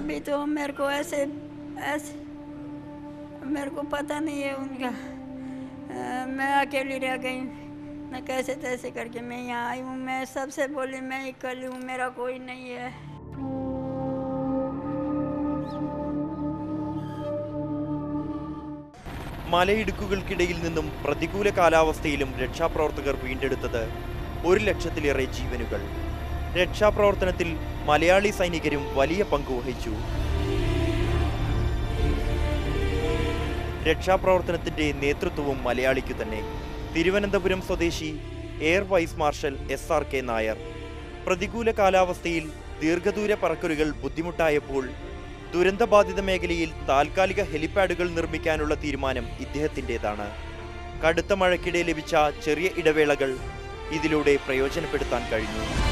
अभी तो मेरे को ऐसे ऐसे मेरे को पता नहीं है उनका अ, मैं अकेली रह गई मैं कैसे तैसे करके मैं यहाँ आई हूँ मैं सबसे बोली मैं ही कर हूँ मेरा कोई नहीं है മലയിടുക്കുകൾക്കിടയിൽ നിന്നും പ്രതികൂല കാലാവസ്ഥയിലും രക്ഷാപ്രവർത്തകർ വീണ്ടെടുത്തത് ഒരു ലക്ഷത്തിലേറെ ജീവനുകൾ രക്ഷാപ്രവർത്തനത്തിൽ മലയാളി സൈനികരും വലിയ പങ്ക് വഹിച്ചു. രക്ഷാപ്രവർത്തനത്തിന്റെ നേതൃത്വവും മലയാളിക്കു തന്നെ. തിരുവനന്തപുരം സ്വദേശി air vice marshal S R K Nair. പ്രതികൂല കാലാവസ്ഥയിൽ ദീർഘദൂര പറക്കലുകൾ ബുദ്ധിമുട്ടായപ്പോൾ ദുരന്തബാധിത മേഖലയിൽ താൽക്കാലിക ഹെലിപാഡുകൾ നിർമ്മിക്കാനുള്ള തീരുമാനം ഇദ്ദേഹത്തിന്റെതാണ്. കടുത്ത മഴയ്ക്കിടെ ലഭിച്ച ചെറിയ ഇടവേളകൾ ഇതിലൂടെ പ്രയോജനപ്പെടുത്താൻ കഴിഞ്ഞു.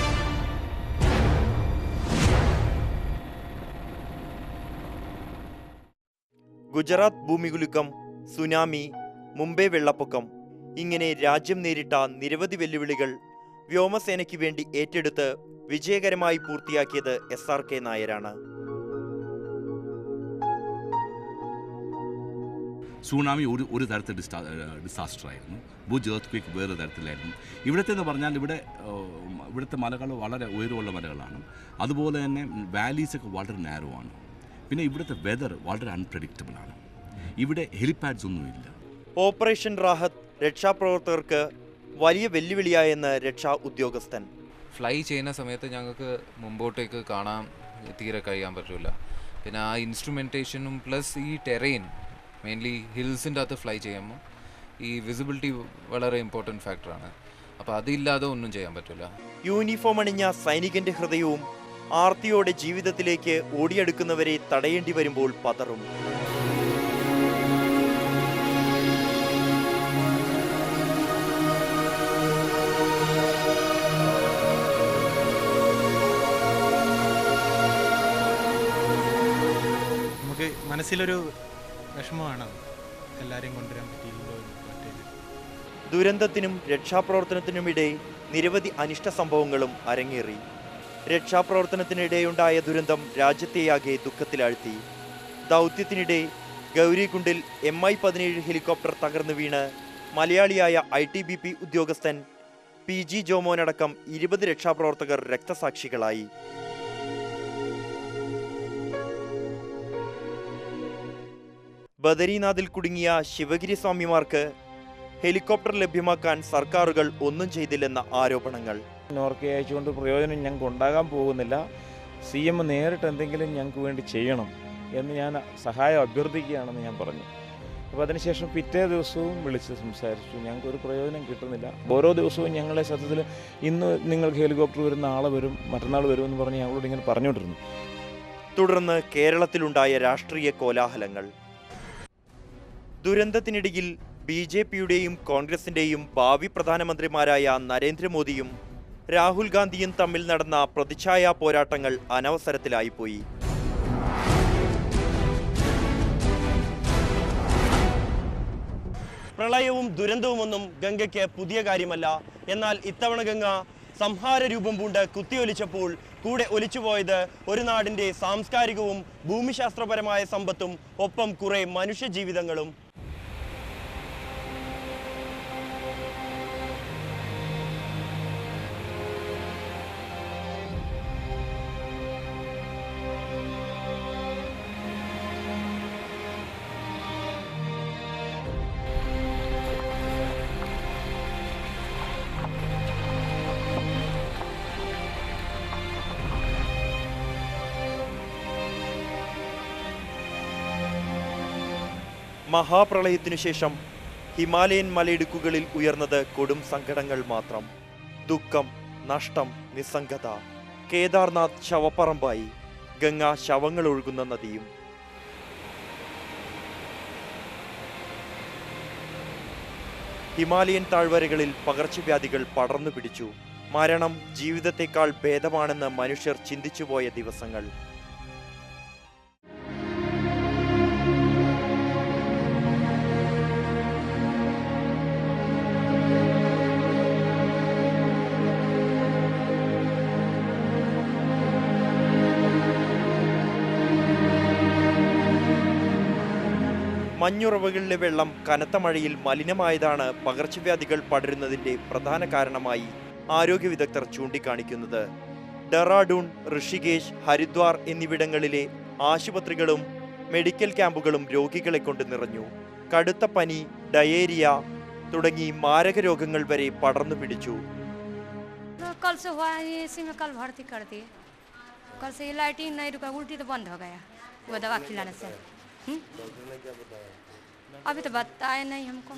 ഗുജറാത്ത് ഭൂമികുലുക്കം സുനാമി മുംബൈ വെള്ളപ്പൊക്കം ഇങ്ങനെ രാജ്യം നേരിട്ട നിരവധി വെല്ലുവിളികൾ വ്യോമസേനയ്ക്ക് വേണ്ടി ഏറ്റെടുത്ത് വിജയകരമായി പൂർത്തിയാക്കിയത് എസ് ആർ കെ നായരാണ്. സുനാമി ഒരു ഒരു തരത്തിൽ ഡിസാ ഡിസാസ്റ്റർ ആയിരുന്നു ഭുജ് എർത്ത് ക്വിക്ക് വേറെ തരത്തിലായിരുന്നു. ഇവിടുത്തെ എന്ന് പറഞ്ഞാൽ ഇവിടെ ഇവിടുത്തെ മലകൾ വളരെ ഉയരമുള്ള മലകളാണ്. അതുപോലെ തന്നെ വാലീസൊക്കെ വളരെ നാരോ ആണ്. പിന്നെ ഇവിടുത്തെ വെതർ വളരെ അൺപ്രഡിക്റ്റബിൾ ആണ്. ഇവിടെ ഹെലിപാഡ്സ് ഒന്നുമില്ല ഓപ്പറേഷൻ റാഹത്ത് രക്ഷാപ്രവർത്തകർക്ക് വലിയ വെല്ലുവിളിയായെന്ന് രക്ഷാ ഉദ്യോഗസ്ഥൻ. ഫ്ലൈ ചെയ്യുന്ന സമയത്ത് ഞങ്ങൾക്ക് മുമ്പോട്ടേക്ക് കാണാൻ തീരെ കഴിയാൻ പറ്റില്ല പിന്നെ ആ ഇൻസ്ട്രുമെന്റേഷനും പ്ലസ് ഈ ടെറൈൻ മെയിൻലി ഹിൽസിന്റെ അകത്ത് ഫ്ലൈ ചെയ്യുമ്പോൾ ഈ വിസിബിലിറ്റി വളരെ ഇമ്പോർട്ടന്റ് ഫാക്ടറാണ് അപ്പോൾ അതില്ലാതെ ഒന്നും ചെയ്യാൻ പറ്റില്ല യൂണിഫോം അണിഞ്ഞ സൈനികന്റെ ഹൃദയവും ആർത്തിയോടെ ജീവിതത്തിലേക്ക് ഓടിയെടുക്കുന്നവരെ തടയേണ്ടി വരുമ്പോൾ പതറും. നമുക്ക് മനസ്സിലൊരു വിഷമമാണ് എല്ലാവരെയും കൊണ്ടുവരാൻ പറ്റിയില്ലല്ലോ ദുരന്തത്തിനും രക്ഷാപ്രവർത്തനത്തിനുമിടെ നിരവധി അനിഷ്ട സംഭവങ്ങളും അരങ്ങേറി. രക്ഷാപ്രവർത്തനത്തിനിടെയുണ്ടായ ദുരന്തം രാജ്യത്തെയാകെ ദുഃഖത്തിലാഴ്ത്തി. ദൗത്യത്തിനിടെ ഗൗരികുണ്ടിൽ എം ഐ പതിനേഴ് ഹെലികോപ്റ്റർ തകർന്നു വീണ് മലയാളിയായ ഐ ടി ബി പി ഉദ്യോഗസ്ഥൻ പി ജി ജോമോനടക്കം ഇരുപത് രക്ഷാപ്രവർത്തകർ രക്തസാക്ഷികളായി. ബദരീനാഥിൽ കുടുങ്ങിയ ശിവഗിരി സ്വാമിമാർക്ക് ഹെലികോപ്റ്റർ ലഭ്യമാക്കാൻ സർക്കാരുകൾ ഒന്നും ചെയ്തില്ലെന്ന ആരോപണങ്ങൾ. നോർക്കെ അയച്ചുകൊണ്ട് പ്രയോജനം ഞങ്ങൾക്ക് ഉണ്ടാകാൻ പോകുന്നില്ല. സി എം നേരിട്ട് എന്തെങ്കിലും ഞങ്ങൾക്ക് വേണ്ടി ചെയ്യണം എന്ന് ഞാൻ സഹായം അഭ്യർത്ഥിക്കുകയാണെന്ന് ഞാൻ പറഞ്ഞു. അപ്പോൾ അതിനുശേഷം പിറ്റേ ദിവസവും വിളിച്ച് സംസാരിച്ചു. ഞങ്ങൾക്ക് ഒരു പ്രയോജനം കിട്ടുന്നില്ല. ഓരോ ദിവസവും ഞങ്ങളെ സത്യത്തിൽ ഇന്ന് നിങ്ങൾക്ക് ഹെലികോപ്റ്റർ വരുന്ന നാളെ വരും മറ്റന്നാൾ വരും എന്ന് പറഞ്ഞ് ഞങ്ങളോട് ഇങ്ങനെ പറഞ്ഞുകൊണ്ടിരുന്നു. തുടർന്ന് കേരളത്തിലുണ്ടായ രാഷ്ട്രീയ കോലാഹലങ്ങൾ. ദുരന്തത്തിനിടയിൽ ബി ജെ പിയുടെയും കോൺഗ്രസിന്റെയും ഭാവി പ്രധാനമന്ത്രിമാരായ നരേന്ദ്രമോദിയും രാഹുൽ ഗാന്ധിയും തമ്മിൽ നടന്ന പ്രതിച്ഛായ പോരാട്ടങ്ങൾ അനവസരത്തിലായിപ്പോയി പ്രളയവും ദുരന്തവുമൊന്നും ഗംഗയ്ക്ക് പുതിയ കാര്യമല്ല. എന്നാൽ ഇത്തവണ ഗംഗ സംഹാര രൂപം പൂണ്ട് കുത്തിയൊലിച്ചപ്പോൾ കൂടെ ഒലിച്ചുപോയത് ഒരു നാടിന്റെ സാംസ്കാരികവും ഭൂമിശാസ്ത്രപരമായ സമ്പത്തും ഒപ്പം കുറെ മനുഷ്യജീവിതങ്ങളും മഹാപ്രളയത്തിനു ശേഷം ഹിമാലയൻ മലയിടുക്കുകളിൽ ഉയർന്നത് കൊടും സങ്കടങ്ങൾ മാത്രം. ദുഃഖം നഷ്ടം നിസ്സംഗത കേദാർനാഥ് ശവപ്പറമ്പായി ഗംഗ ശവങ്ങൾ ഒഴുകുന്ന നദിയും. ഹിമാലയൻ താഴ്വരകളിൽ പകർച്ചവ്യാധികൾ പടർന്നു പിടിച്ചു. മരണം ജീവിതത്തെക്കാൾ ഭേദമാണെന്ന് മനുഷ്യർ ചിന്തിച്ചുപോയ ദിവസങ്ങൾ. മഞ്ഞുറവകളിലെ വെള്ളം കനത്ത മഴയിൽ മലിനമായതാണ് പകർച്ചവ്യാധികൾ പടരുന്നതിന്റെ പ്രധാന കാരണമായി ആരോഗ്യ വിദഗ്ധർ ചൂണ്ടിക്കാണിക്കുന്നത്. ഡെറാഡൂൺ ഋഷികേശ് ഹരിദ്വാർ എന്നിവിടങ്ങളിലെ ആശുപത്രികളും മെഡിക്കൽ ക്യാമ്പുകളും രോഗികളെ കൊണ്ട് നിറഞ്ഞു. കടുത്ത പനി ഡയേരിയ തുടങ്ങി മാരക രോഗങ്ങൾ വരെ പടർന്നു പിടിച്ചു. कल से हुआ है ये इसी में कल भर्ती कर दिए कल से ये लाइट ही नहीं रुका उल्टी तो बंद हो गया वो दवा खिलाने से हम्म? अभी तो बताया नहीं हमको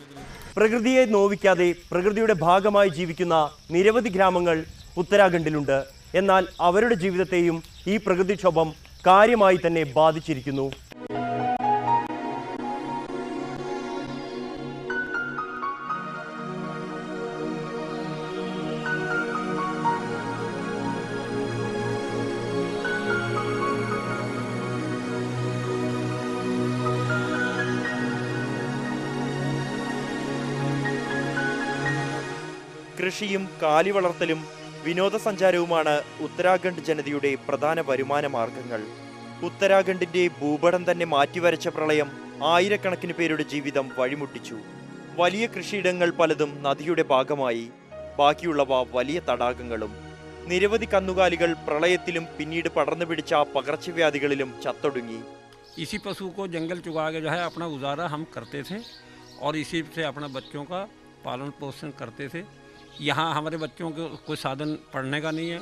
പ്രകൃതിയെ നോവിക്കാതെ പ്രകൃതിയുടെ ഭാഗമായി ജീവിക്കുന്ന നിരവധി ഗ്രാമങ്ങൾ ഉത്തരാഖണ്ഡിലുണ്ട് എന്നാൽ അവരുടെ ജീവിതത്തെയും ഈ പ്രകൃതിക്ഷോഭം കാര്യമായി തന്നെ ബാധിച്ചിരിക്കുന്നു കൃഷിയും കാലി വളർത്തലും വിനോദസഞ്ചാരവുമാണ് ഉത്തരാഖണ്ഡ് ജനതയുടെ പ്രധാന വരുമാന മാർഗങ്ങൾ ഉത്തരാഖണ്ഡിന്റെ ഭൂപടം തന്നെ മാറ്റിവരച്ച പ്രളയം ആയിരക്കണക്കിന് പേരുടെ ജീവിതം വഴിമുട്ടിച്ചു വലിയ കൃഷിയിടങ്ങൾ പലതും നദിയുടെ ഭാഗമായി ബാക്കിയുള്ളവ വലിയ തടാകങ്ങളും നിരവധി കന്നുകാലികൾ പ്രളയത്തിലും പിന്നീട് പടർന്നു പിടിച്ച പകർച്ചവ്യാധികളിലും ചത്തൊടുങ്ങി इसी पशु को जंगल चुगा के जो है अपना गुजारा हम करते थे और इसी से अपना बच्चों का पालन पोषण करते थे यहाँ हमारे बच्चों को कोई साधन पढ़ने का नहीं है।